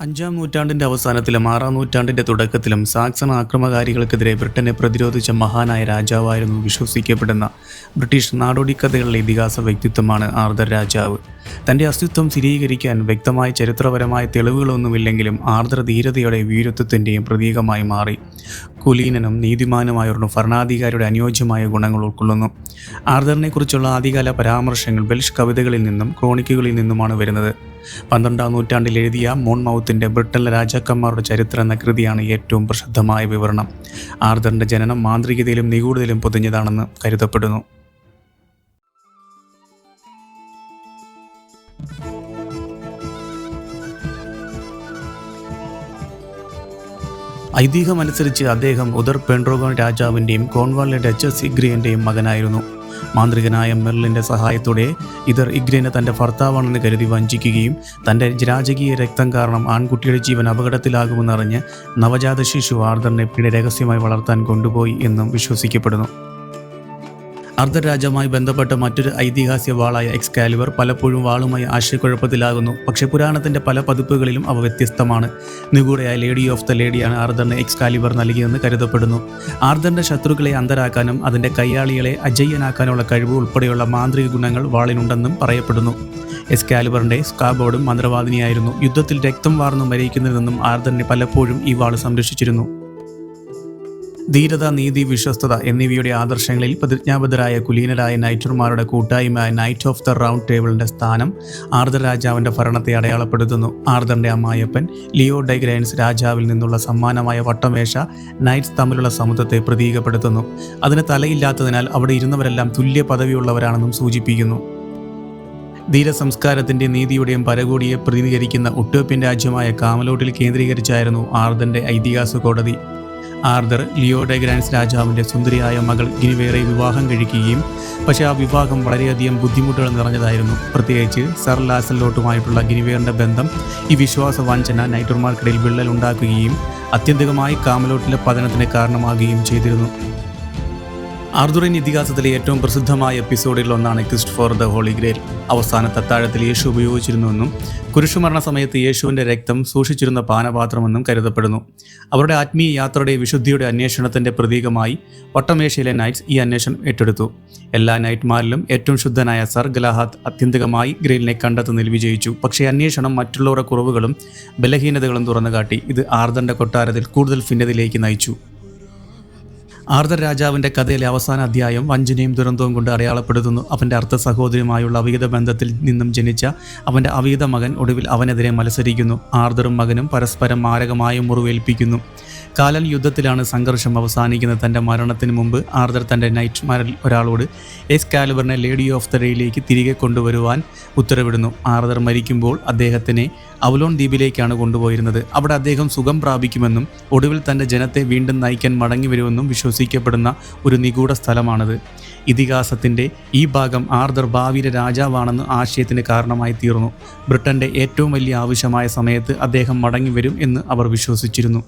അഞ്ചാം നൂറ്റാണ്ടിന്റെ അവസാനത്തിലും ആറാം നൂറ്റാണ്ടിന്റെ തുടക്കത്തിലും സാക്സൺ ആക്രമകാരികൾക്കെതിരെ ബ്രിട്ടനെ പ്രതിരോധിച്ച മഹാനായ രാജാവായിരുന്നു വിശ്വസിക്കപ്പെടുന്ന ബ്രിട്ടീഷ് നാടോടിക്കഥകളിലെ ഇതിഹാസ വ്യക്തിത്വമാണ് ആർദർ രാജാവ്. തന്റെ അസ്തിത്വം സ്ഥിരീകരിക്കാൻ വ്യക്തമായ ചരിത്രപരമായ തെളിവുകളൊന്നുമില്ലെങ്കിലും ആർദർ ധീരതയുടെ വീരത്വത്തിന്റെയും പ്രതീകമായി മാറി. കുലീനനും നീതിമാനുമായുള്ള ഭരണാധികാരിയുടെ അനുയോജ്യമായ ഗുണങ്ങൾ ഉൾക്കൊള്ളുന്നു. ആർദറിനെക്കുറിച്ചുള്ള ആദ്യകാല പരാമർശങ്ങൾ ബെൽഷ് കവിതകളിൽ നിന്നും ക്രോണിക്കുകളിൽ നിന്നുമാണ് വരുന്നത്. പന്ത്രണ്ടാം നൂറ്റാണ്ടിൽ എഴുതിയ മോൺ മൗത്തിന്റെ ബ്രിട്ടനിലെ രാജാക്കന്മാരുടെ ചരിത്രം എന്ന കൃതിയാണ് ഏറ്റവും പ്രസിദ്ധമായ വിവരണം. ആർദറിന്റെ ജനനം മാന്ത്രികതയിലും നിഗൂഢതയിലും പൊതിഞ്ഞതാണെന്ന് കരുതപ്പെടുന്നു. ഐതിഹ്യമനുസരിച്ച് അദ്ദേഹം ഉദർ പെൻഡ്രോഗോൺ രാജാവിന്റെയും കോൺവാളിലെ ഡച്ചസ് ഇഗ്രിയന്റെയും മകനായിരുന്നു. മാന്ത്രികനായ മെർലിന്റെ സഹായത്തോടെ ഇതർ ഇഗ്രേനെ തന്റെ ഭർത്താവാണെന്ന് കരുതി വഞ്ചിക്കുകയും തന്റെ രാജകീയ രക്തം കാരണം ആൺകുട്ടിയുടെ ജീവൻ അപകടത്തിലാകുമെന്നറിഞ്ഞ് നവജാത ശിശു ആർദറിനെ പിന്നീട് രഹസ്യമായി വളർത്താൻ കൊണ്ടുപോയി എന്നും വിശ്വസിക്കപ്പെടുന്നു. അർദ്ധരാജവുമായി ബന്ധപ്പെട്ട മറ്റൊരു ഐതിഹാസിക വാളായ എക്സ്കാലിവർ പലപ്പോഴും വാളുമായി ആശയക്കുഴപ്പത്തിലാകുന്നു. പക്ഷേ പുരാണത്തിന്റെ പല പതിപ്പുകളിലും അവ വ്യത്യസ്തമാണ്. നിഗൂഢയായ ലേഡി ഓഫ് ദ ലേഡിയാണ് ആർദറിന് എക്സ്കാലിവർ നൽകിയതെന്ന് കരുതപ്പെടുന്നു. ആർദറിന്റെ ശത്രുക്കളെ അന്തരാക്കാനും അതിന്റെ കയ്യാളികളെ അജയ്യനാക്കാനുള്ള കഴിവ് ഉൾപ്പെടെയുള്ള മാന്ത്രിക ഗുണങ്ങൾ വാളിനുണ്ടെന്നും പറയപ്പെടുന്നു. എസ്കാലിബറിന്റെ സ്കാബോർഡും മന്ത്രവാദിനിയായിരുന്നു. യുദ്ധത്തിൽ രക്തം വാർന്നു മരിക്കുന്നതിൽ നിന്നും ആർദറിനെ പലപ്പോഴും ഈ വാൾ സംരക്ഷിച്ചിരുന്നു. ധീരത നീതി വിശ്വസ്തത എന്നിവയുടെ ആദർശങ്ങളിൽ പ്രതിജ്ഞാബദ്ധരായ കുലീനരായ നൈറ്റർമാരുടെ കൂട്ടായ്മ നൈറ്റ് ഓഫ് ദ റൗണ്ട് ടേബിളിന്റെ സ്ഥാനം ആർദർ രാജാവിന്റെ ഭരണത്തെ അടയാളപ്പെടുത്തുന്നു. ആർദറിന്റെ അമ്മായപ്പൻ ലിയോ ഡൈഗ്രൈൻസ് രാജാവിൽ നിന്നുള്ള സമ്മാനമായ വട്ടമേശ നൈറ്റ്സ് തമ്മിലുള്ള സമുദ്രത്തെ പ്രതീകപ്പെടുത്തുന്നു. അതിന് തലയില്ലാത്തതിനാൽ അവിടെ ഇരുന്നവരെല്ലാം തുല്യ പദവിയുള്ളവരാണെന്നും സൂചിപ്പിക്കുന്നു. ധീരസംസ്കാരത്തിന്റെ നീതിയുടെയും പരകോടിയെ പ്രതിനിധീകരിക്കുന്ന ഒട്ടോപ്യൻ രാജ്യമായ കാമലോട്ടിൽ കേന്ദ്രീകരിച്ചായിരുന്നു ആർദന്റെ ഐതിഹാസ കോടതി. ആർദർ ലിയോ ഡെഗ്രാൻസ് രാജാവിന്റെ സുന്ദരിയായ മകൾ ഗിനിവേറെ വിവാഹം കഴിക്കുകയും പക്ഷേ ആ വിവാഹം വളരെയധികം ബുദ്ധിമുട്ടുകൾ നിറഞ്ഞതായിരുന്നു. പ്രത്യേകിച്ച് സർ ലാസലോട്ടുമായിട്ടുള്ള ഗിനിവേറിന്റെ ബന്ധം ഈ വിശ്വാസ വഞ്ചന നൈറ്റർമാർക്കിടയിൽ വിള്ളൽ ഉണ്ടാക്കുകയും അത്യന്തികമായി കാമലോട്ടിലെ പതനത്തിന് കാരണമാകുകയും ചെയ്തിരുന്നു. ആർദുറിൻ ഇതിഹാസത്തിലെ ഏറ്റവും പ്രസിദ്ധമായ എപ്പിസോഡിൽ ഒന്നാണ് Christ for the holy grail അവസാനത്തെ അത്താഴത്തിൽ യേശു ഉപയോഗിച്ചിരുന്നുവെന്നും കുരിശുമരണ സമയത്ത് യേശുവിന്റെ രക്തം സൂക്ഷിച്ചിരുന്ന പാനപാത്രമെന്നും കരുതപ്പെടുന്നു. അവരുടെ ആത്മീയ യാത്രയുടെ വിശുദ്ധിയുടെ അന്വേഷണത്തിന്റെ പ്രതീകമായി വട്ടമേശയിലെ നൈറ്റ്സ് ഈ അന്വേഷണം ഏറ്റെടുത്തു. എല്ലാ നൈറ്റ്മാരിലും ഏറ്റവും ശുദ്ധനായ സർ ഗലാഹാത്ത് അത്യന്തികമായി ഗ്രേലിനെ കണ്ടെത്തുന്നതിൽ വിജയിച്ചു. പക്ഷേ അന്വേഷണം മറ്റുള്ളവരുടെ കുറവുകളും ബലഹീനതകളും തുറന്നുകാട്ടി. ഇത് ആർദന്റെ കൊട്ടാരത്തിൽ കൂടുതൽ ഭിന്നതയിലേക്ക് നയിച്ചു. ആർദർ രാജാവിന്റെ കഥയിലെ അവസാന അധ്യായം വഞ്ചനയും ദുരന്തവും കൊണ്ട് അടയാളപ്പെടുത്തുന്നു. അവന്റെ അർത്ഥ സഹോദരിയുമായുള്ള അവിഹിത ബന്ധത്തിൽ നിന്നും ജനിച്ച അവന്റെ അവിഹിത മകൻ ഒടുവിൽ അവനെതിരെ മത്സരിക്കുന്നു. ആർദറും മകനും പരസ്പരം മാരകമായ മുറിവേൽപ്പിക്കുന്നു. കാലൻ യുദ്ധത്തിലാണ് സംഘർഷം അവസാനിക്കുന്നത്. തന്റെ മരണത്തിന് മുമ്പ് ആർദർ തന്റെ നൈറ്റ്മാരിൽ ഒരാളോട് എസ് കാലുവറിനെ ലേഡി ഓഫ് ദ ഡേയിലേക്ക് തിരികെ കൊണ്ടുവരുവാൻ ഉത്തരവിടുന്നു. ആർദർ മരിക്കുമ്പോൾ അദ്ദേഹത്തിനെ അവലോൺ ദ്വീപിലേക്കാണ് കൊണ്ടുപോയിരുന്നത്. അവിടെ അദ്ദേഹം സുഖം പ്രാപിക്കുമെന്നും ഒടുവിൽ തന്റെ ജനത്തെ വീണ്ടും നയിക്കാൻ മടങ്ങി വരുമെന്നും വിശ്വസിക്കപ്പെടുന്ന ഒരു നിഗൂഢ സ്ഥലമാണത്. ഇതിഹാസത്തിന്റെ ഈ ഭാഗം ആർദർ ഭാവിയിലെ രാജാവാണെന്ന് ആശയത്തിന് കാരണമായി തീർന്നു. ബ്രിട്ടന്റെ ഏറ്റവും വലിയ ആവശ്യമായ സമയത്ത് അദ്ദേഹം മടങ്ങി വരും എന്ന് അവർ വിശ്വസിച്ചിരുന്നു.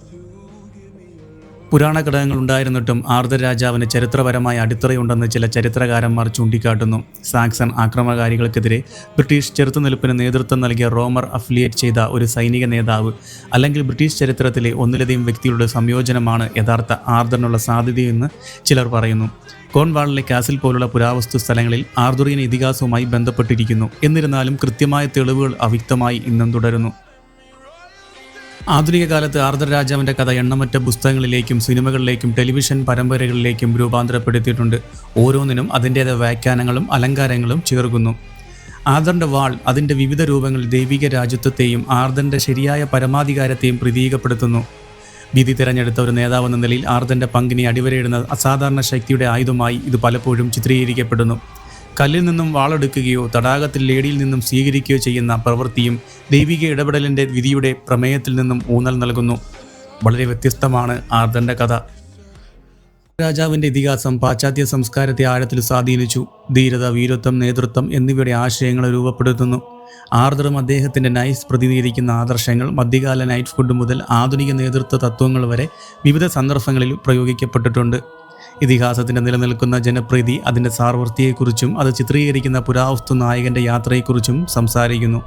പുരാണ ഘടകങ്ങൾ ഉണ്ടായിരുന്നിട്ടും ആർദ്രരാജാവിന് ചരിത്രപരമായ അടിത്തറയുണ്ടെന്ന് ചില ചരിത്രകാരന്മാർ ചൂണ്ടിക്കാട്ടുന്നു. സാക്സൺ ആക്രമണകാരികൾക്കെതിരെ ബ്രിട്ടീഷ് ചെറുത്തുനിൽപ്പിന് നേതൃത്വം നൽകിയ റോമർ അഫിലിയേറ്റ് ചെയ്ത ഒരു സൈനിക നേതാവ് അല്ലെങ്കിൽ ബ്രിട്ടീഷ് ചരിത്രത്തിലെ ഒന്നിലധികം വ്യക്തികളുടെ സംയോജനമാണ് യഥാർത്ഥ ആർദ്രനുള്ള സാധ്യതയെന്ന് ചിലർ പറയുന്നു. കോൺവാളിലെ കാസിൽ പോലുള്ള പുരാവസ്തു സ്ഥലങ്ങളിൽ ആർദുറിയൻ ഇതിഹാസവുമായി ബന്ധപ്പെട്ടിരിക്കുന്നു. എന്നിരുന്നാലും കൃത്യമായ തെളിവുകൾ അവ്യക്തമായി ഇന്നും തുടരുന്നു. ആധുനിക കാലത്ത് ആർദ്ര രാജാവിന്റെ കഥ എണ്ണമറ്റ പുസ്തകങ്ങളിലേക്കും സിനിമകളിലേക്കും ടെലിവിഷൻ പരമ്പരകളിലേക്കും രൂപാന്തരപ്പെടുത്തിയിട്ടുണ്ട്. ഓരോന്നിനും അതിന്റേതായ വ്യാഖ്യാനങ്ങളും അലങ്കാരങ്ങളും ചേർക്കുന്നു. ആർദ്രന്റെ വാൾ അതിന്റെ വിവിധ രൂപങ്ങളിൽ ദൈവിക രാജ്യത്വത്തെയും ആർദ്രന്റെ ശരിയായ പരമാധികാരത്തെയും പ്രതീകപ്പെടുത്തുന്നു. വിധി തിരഞ്ഞെടുത്ത ഒരു നേതാവെന്ന നിലയിൽ ആർദ്രന്റെ പങ്കിനെ അടിവരയിടുന്ന അസാധാരണ ശക്തിയുടെ ആയുധമായി ഇത് പലപ്പോഴും ചിത്രീകരിക്കപ്പെടുന്നു. കല്ലിൽ നിന്നും വാളെടുക്കുകയോ തടാകത്തിൽ ലേഡിയിൽ നിന്നും സ്വീകരിക്കുകയോ ചെയ്യുന്ന പ്രവൃത്തിയും ദൈവിക ഇടപെടലിന്റെ വിധിയുടെ പ്രമേയത്തിൽ നിന്നും ഊന്നൽ നൽകുന്നു. വളരെ വ്യത്യസ്തമാണ് ആർദന്റെ കഥ. രാജാവിന്റെ ഇതിഹാസം പാശ്ചാത്യ സംസ്കാരത്തെ ആഴത്തിൽ സ്വാധീനിച്ചു. ധീരത വീരത്വം നേതൃത്വം എന്നിവയുടെ ആശയങ്ങൾ രൂപപ്പെടുത്തുന്നു. ആർദ്രം അദ്ദേഹത്തിന്റെ നൈസ് പ്രതിനിധീകരിക്കുന്ന ആദർശങ്ങൾ മധ്യകാല നൈറ്റ് ഫുഡ് മുതൽ ആധുനിക നേതൃത്വ തത്വങ്ങൾ വരെ വിവിധ സന്ദർഭങ്ങളിൽ പ്രയോഗിക്കപ്പെട്ടിട്ടുണ്ട്. ഇതിഹാസത്തിന്റെ നിലനിൽക്കുന്ന ജനപ്രീതി അതിന്റെ സാർവൃത്തിയെക്കുറിച്ചും അത് ചിത്രീകരിക്കുന്ന പുരാവസ്തു നായകന്റെ യാത്രയെക്കുറിച്ചും സംസാരിക്കുന്നു.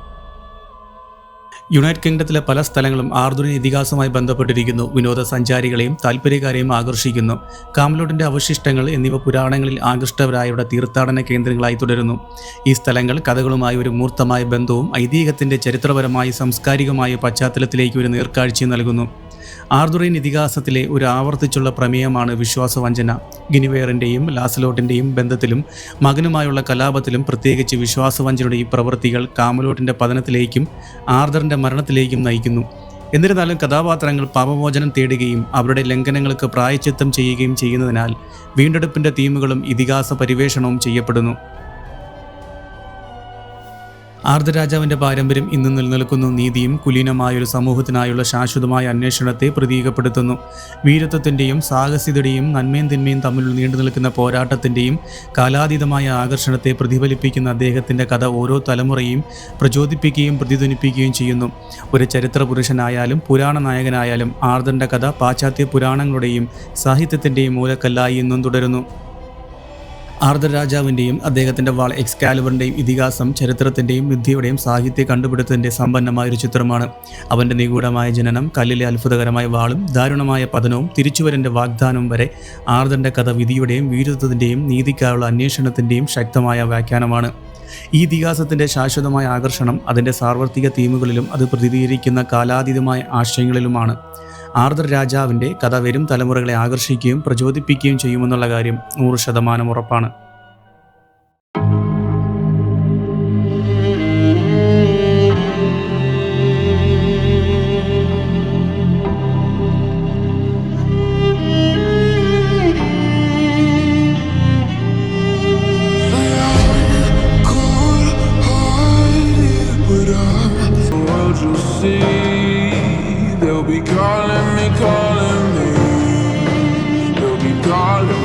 യുണൈറ്റഡ് കിങ്ഡത്തിലെ പല സ്ഥലങ്ങളും ആർദുനിക ഇതിഹാസവുമായി ബന്ധപ്പെട്ടിരിക്കുന്നു. വിനോദസഞ്ചാരികളെയും താല്പര്യക്കാരെയും ആകർഷിക്കുന്നു. കാമലോട്ടിന്റെ അവശിഷ്ടങ്ങൾ എന്നിവ പുരാണങ്ങളിൽ ആകൃഷ്ടവരായവരുടെ തീർത്ഥാടന കേന്ദ്രങ്ങളായി തുടരുന്നു. ഈ സ്ഥലങ്ങൾ കഥകളുമായി ഒരു മൂർത്തമായ ബന്ധവും ഐതിഹ്യത്തിന്റെ ചരിത്രപരമായ സാംസ്കാരികമായ പശ്ചാത്തലത്തിലേക്ക് ഒരു നേർക്കാഴ്ചയും നൽകുന്നു. ആർദുറൈൻ ഇതിഹാസത്തിലെ ഒരു ആവർത്തിച്ചുള്ള പ്രമേയമാണ് വിശ്വാസവഞ്ചന. ഗിനിവെയറിന്റെയും ലാസലോട്ടിന്റെയും ബന്ധത്തിലും മകനുമായുള്ള കലാപത്തിലും പ്രത്യേകിച്ച് വിശ്വാസവഞ്ചനയുടെ ഈ പ്രവൃത്തികൾ കാമലോട്ടിന്റെ പതനത്തിലേക്കും ആർദറിന്റെ മരണത്തിലേക്കും നയിക്കുന്നു. എന്നിരുന്നാലും കഥാപാത്രങ്ങൾ പാപമോചനം തേടുകയും അവരുടെ ലംഘനങ്ങൾക്ക് പ്രായച്ചിത്തം ചെയ്യുകയും ചെയ്യുന്നതിനാൽ വീണ്ടെടുപ്പിന്റെ തീമുകളും ഇതിഹാസ പരിവേഷണവും ചെയ്യപ്പെടുന്നു. ആർദ്രരാജാവിന്റെ പാരമ്പര്യം ഇന്ന് നിലനിൽക്കുന്ന. നീതിയും കുലീനമായ ഒരു സമൂഹത്തിനായുള്ള ശാശ്വതമായ അന്വേഷണത്തെ പ്രതീകപ്പെടുത്തുന്നു. വീരത്വത്തിന്റെയും സാഹസികതയുടെയും നന്മയും തിന്മയും തമ്മിൽ നീണ്ടു നിൽക്കുന്ന പോരാട്ടത്തിന്റെയും കാലാതീതമായ ആകർഷണത്തെ പ്രതിഫലിപ്പിക്കുന്ന അദ്ദേഹത്തിന്റെ കഥ ഓരോ തലമുറയും പ്രചോദിപ്പിക്കുകയും പ്രതിധ്വനിപ്പിക്കുകയും ചെയ്യുന്നു. ഒരു ചരിത്ര പുരുഷനായാലും പുരാണ നായകനായാലും ആർദ്രന്റെ കഥ പാശ്ചാത്യ പുരാണങ്ങളുടെയും സാഹിത്യത്തിന്റെയും മൂലക്കല്ലായി ഇന്നും തുടരുന്നു. ആർദർ രാജാവിന്റെയും അദ്ദേഹത്തിന്റെ വാൾ എക്സ്കാലിബറിന്റെയും ഇതിഹാസം ചരിത്രത്തിന്റെയും വിദ്യയുടെയും സാഹിത്യ കണ്ടുപിടുത്തത്തിന്റെ സമ്പന്നമായ ഒരു ചിത്രമാണ്. അവന്റെ നിഗൂഢമായ ജനനം കല്ലിലെ അത്ഭുതകരമായ വാളും ദാരുണമായ പതനവും തിരിച്ചുവരന്റെ വാഗ്ദാനവും വരെ ആർദ്രന്റെ കഥ വിധിയുടെയും വീരത്വത്തിന്റെയും നീതിക്കായുള്ള അന്വേഷണത്തിന്റെയും ശക്തമായ വ്യാഖ്യാനമാണ്. ഈ ഇതിഹാസത്തിന്റെ ശാശ്വതമായ ആകർഷണം അതിന്റെ സാർവത്രിക തീമുകളിലും അത് പ്രതിനിധീകരിക്കുന്ന കാലാതീതമായ ആശയങ്ങളിലുമാണ്. ആർദ്ര രാജാവിന്റെ കഥ വരും തലമുറകളെ ആകർഷിക്കുകയും പ്രചോദിപ്പിക്കുകയും ചെയ്യുമെന്നുള്ള കാര്യം നൂറ് ശതമാനം ഉറപ്പാണ്. darling